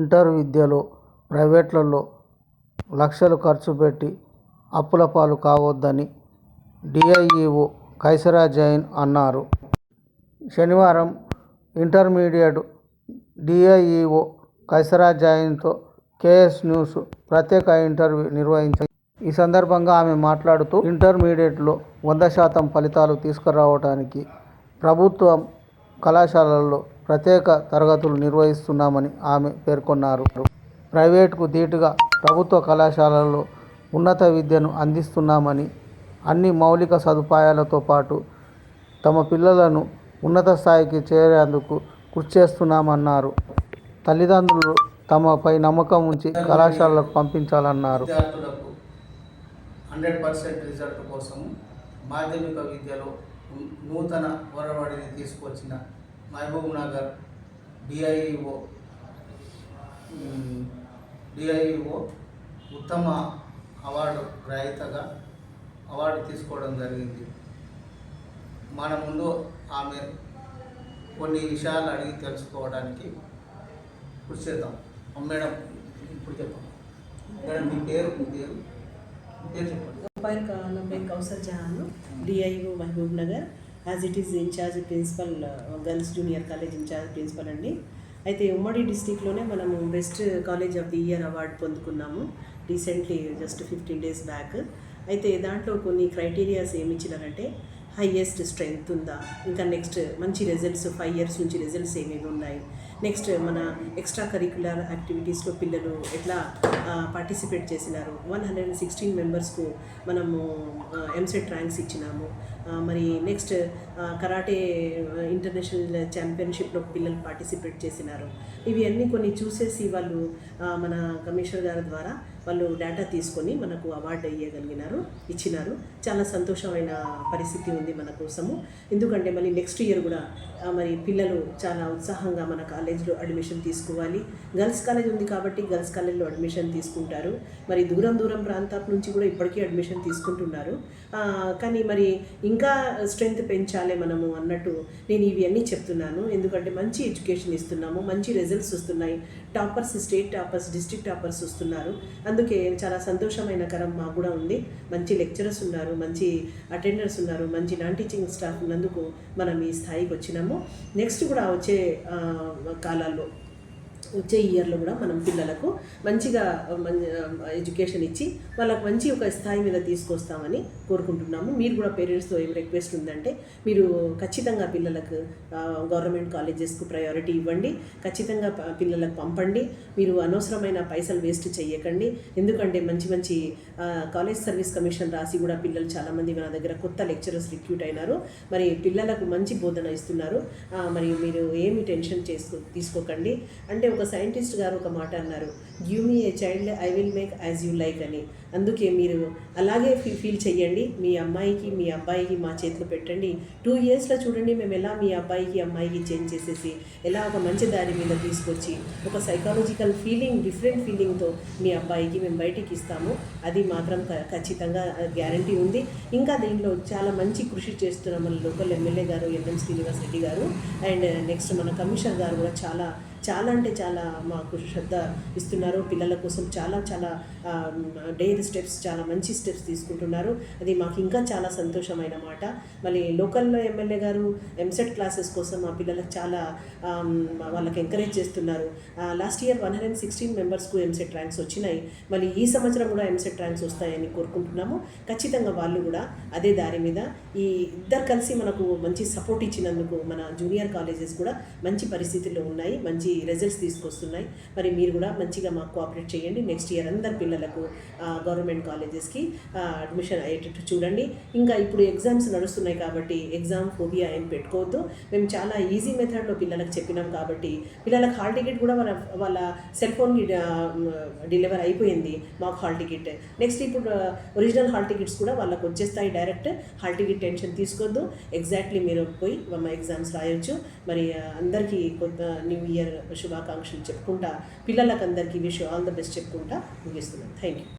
Inter విద్యలో ప్రైవేట్లలో లక్షలు ఖర్చు పెట్టి అప్పుల పాలు కావద్దని డిఐఈఓ కైసరా జైన్ అన్నారు. శనివారం ఇంటర్మీడియట్ డిఐఈఓ కైసరా జైన్తో కేఎస్ న్యూస్ ప్రత్యేక ఇంటర్వ్యూ నిర్వహించింది ఈ సందర్భంగా ఆమె మాట్లాడుతూ ఇంటర్మీడియట్లో వంద శాతం ఫలితాలు తీసుకురావడానికి ప్రభుత్వం కళాశాలల్లో ప్రత్యేక తరగతులు నిర్వహిస్తున్నామని ఆమె పేర్కొన్నారు. ప్రైవేటుకు ధీటుగా ప్రభుత్వ కళాశాలల్లో ఉన్నత విద్యను అందిస్తున్నామని అన్ని మౌలిక సదుపాయాలతో పాటు తమ పిల్లలను ఉన్నత స్థాయికి చేరేందుకు కృషి చేస్తున్నామన్నారు. తల్లిదండ్రులు తమపై నమ్మకం ఉంచి కళాశాలలకు పంపించాలన్నారు. హండ్రెడ్ పర్సెంట్ రిజల్ట్ కోసము మాధ్యమిక విద్యలో నూతన వరవాడిని తీసుకొచ్చిన మహబూబ్ నగర్ డిఐఓ డిఐఓ ఉత్తమ అవార్డు గ్రహీతగా అవార్డు తీసుకోవడం జరిగింది. మన ముందు ఆమె కొన్ని విషయాలు అడిగి తెలుసుకోవడానికి కృషి చేద్దాం. మేడం ఇప్పుడు చెప్పండి. మేడం మీ పేరు మీ పేరు? పేరు చెప్పండి. పేరు కా- Kausar Jahan DIO Mahabubnagar as it is incharge principal girls junior college incharge principal అండి. అయితే ఉమ్మడి డిస్టిక్లోనే మనము best college of the year award పొందుకున్నాము recently just fifteen days back అయితే దాంట్లో కొన్ని క్రైటీరియాస్ ఏమి ఇచ్చినారంటే హైయెస్ట్ స్ట్రెంగ్త్ ఉందా? ఇంకా నెక్స్ట్ మంచి రిజల్ట్స్ ఫైవ్ ఇయర్స్ నుంచి రిజల్ట్స్ ఏమేమి ఉన్నాయి? నెక్స్ట్ మన ఎక్స్ట్రా కరిక్యులర్ యాక్టివిటీస్లో పిల్లలు ఎట్లా పార్టిసిపేట్ చేసినారు? వన్ హండ్రెడ్ అండ్ సిక్స్టీన్ మెంబర్స్కు మనము ఎంసెట్ ర్యాంక్స్ ఇచ్చినాము. మరి నెక్స్ట్ కరాటే ఇంటర్నేషనల్ ఛాంపియన్షిప్లో పిల్లలు పార్టిసిపేట్ చేసినారు. ఇవి అన్నీ కొన్ని చూసేసి వాళ్ళు మన కమిషనర్ గారి ద్వారా వాళ్ళు డేటా తీసుకొని మనకు అవార్డు ఇవ్వగలిగినారు ఇచ్చినారు. చాలా సంతోషమైన పరిస్థితి ఉంది మన కోసము. ఎందుకంటే మళ్ళీ నెక్స్ట్ ఇయర్ కూడా మరి పిల్లలు చాలా ఉత్సాహంగా మన కాలేజ్లో అడ్మిషన్ తీసుకోవాలి. గర్ల్స్ కాలేజ్ ఉంది కాబట్టి గర్ల్స్ కాలేజ్లో అడ్మిషన్ తీసుకుంటారు. మరి దూరం దూరం ప్రాంతాల నుంచి కూడా ఇప్పటికీ అడ్మిషన్ తీసుకుంటున్నారు. కానీ మరి ఇంకా స్ట్రెంగ్త్ పెంచాలి మనము అన్నట్టు నేను ఇవన్నీ చెప్తున్నాను. ఎందుకంటే మంచి ఎడ్యుకేషన్ ఇస్తున్నాము మంచి రిజల్ట్స్ వస్తున్నాయి. Toppers state toppers district toppers వస్తున్నారు. అందుకే చాలా సంతోషమైన కరం మాకు కూడా ఉంది. మంచి లెక్చరర్స్ ఉన్నారు మంచి అటెండర్స్ ఉన్నారు మంచి నాన్ టీచింగ్ స్టాఫ్ ఉన్నందుకు మనం ఈ స్థాయికి వచ్చినాము. నెక్స్ట్ కూడా వచ్చే కాలాల్లో వచ్చే ఇయర్లో కూడా మనం పిల్లలకు మంచిగా ఎడ్యుకేషన్ ఇచ్చి వాళ్ళకు మంచి ఒక స్థాయి మీద తీసుకొస్తామని కోరుకుంటున్నాము. మీరు కూడా పేరెంట్స్తో ఏం రిక్వెస్ట్ ఉందంటే మీరు ఖచ్చితంగా పిల్లలకు గవర్నమెంట్ కాలేజెస్కు ప్రయారిటీ ఇవ్వండి. ఖచ్చితంగా పిల్లలకు పంపండి. మీరు అనవసరమైన పైసలు వేస్ట్ చేయకండి ఎందుకంటే మంచి మంచి కాలేజ్ సర్వీస్ కమిషన్ రాసి కూడా పిల్లలు చాలామంది మన దగ్గర కొత్త లెక్చరర్స్ రిక్రూట్ అయినారు. మరి పిల్లలకు మంచి బోధన ఇస్తున్నారు. మరియు మరి మీరు ఏమి టెన్షన్ చేసుకో తీసుకోకండి. అంటే ఒక సైంటిస్ట్ గారు ఒక మాట అన్నారు give me a child I will make as you like అని. అందుకే మీరు అలాగే ఫీ ఫీల్ చెయ్యండి. మీ అమ్మాయికి మీ అబ్బాయికి మా చేతిలో పెట్టండి. టూ ఇయర్స్లో చూడండి మేము ఎలా మీ అబ్బాయికి అమ్మాయికి చేంజ్ చేసేసి ఎలా ఒక మంచి దారి మీద తీసుకొచ్చి ఒక సైకాలజికల్ ఫీలింగ్ డిఫరెంట్ ఫీలింగ్తో మీ అబ్బాయికి మేము బయటికి ఇస్తాము. అది మాత్రం క- ఖచ్చితంగా గ్యారంటీ ఉంది. ఇంకా దీంట్లో చాలా మంచి కృషి చేస్తున్న మన లోకల్ ఎమ్మెల్యే గారు ఎన్ఎం శ్రీనివాస్ రెడ్డి గారు. అండ్ నెక్స్ట్ మన కమిషనర్ గారు కూడా చాలా చాలా అంటే చాలా మాకు శ్రద్ధ ఇస్తున్నారు. పిల్లల కోసం చాలా చాలా డైరీ స్టెప్స్ చాలా మంచి స్టెప్స్ తీసుకుంటున్నారు. అది మాకు ఇంకా చాలా సంతోషమైన మాట. మళ్ళీ లోకల్లో ఎమ్మెల్యే గారు ఎంసెట్ క్లాసెస్ కోసం మా పిల్లలకు చాలా వాళ్ళకి ఎంకరేజ్ చేస్తున్నారు. Last year one hundred sixteen మెంబర్స్కు EAMCET ranks వచ్చినాయి. మళ్ళీ ఈ సంవత్సరం కూడా ఎంసెట్ ర్యాంక్స్ వస్తాయని కోరుకుంటున్నాము. ఖచ్చితంగా వాళ్ళు కూడా అదే దారి మీద ఈ ఇద్దరు కలిసి మనకు మంచి సపోర్ట్ ఇచ్చినందుకు మన జూనియర్ కాలేజెస్ కూడా మంచి పరిస్థితుల్లో ఉన్నాయి. మంచి రిజల్ట్స్ తీసుకొస్తున్నాయి. మరి మీరు కూడా మంచిగా మాకు కోఆపరేట్ చేయండి. నెక్స్ట్ ఇయర్ అందరు పిల్లలకు గవర్నమెంట్ కాలేజెస్కి అడ్మిషన్ అయ్యేటట్టు చూడండి. ఇంకా ఇప్పుడు ఎగ్జామ్స్ నడుస్తున్నాయి కాబట్టి ఎగ్జామ్ ఫోబియా ఏం పెట్టుకోవద్దు. మేము చాలా ఈజీ మెథడ్లో పిల్లలకు చెప్పినాం కాబట్టి పిల్లలకు హాల్ టికెట్ కూడా వాళ్ళ వాళ్ళ సెల్ ఫోన్కి డెలివర్ అయిపోయింది మాకు హాల్ టికెట్ నెక్స్ట్ ఇప్పుడు ఒరిజినల్ హాల్ టికెట్స్ కూడా వాళ్ళకు వచ్చేస్తాయి డైరెక్ట్ హాల్ టికెట్ టెన్షన్ తీసుకోవద్దు. ఎగ్జాక్ట్లీ మీరు పోయి మా ఎగ్జామ్స్ రాయొచ్చు. మరి అందరికీ కొత్త న్యూ ఇయర్ శుభాకాంక్షలు. చెప్పుకుంటా పిల్లలకు అందరికీ విష్ ఆల్ ద బెస్ట్ చెప్పుకుంటా ముగిస్తున్నాను. Thank you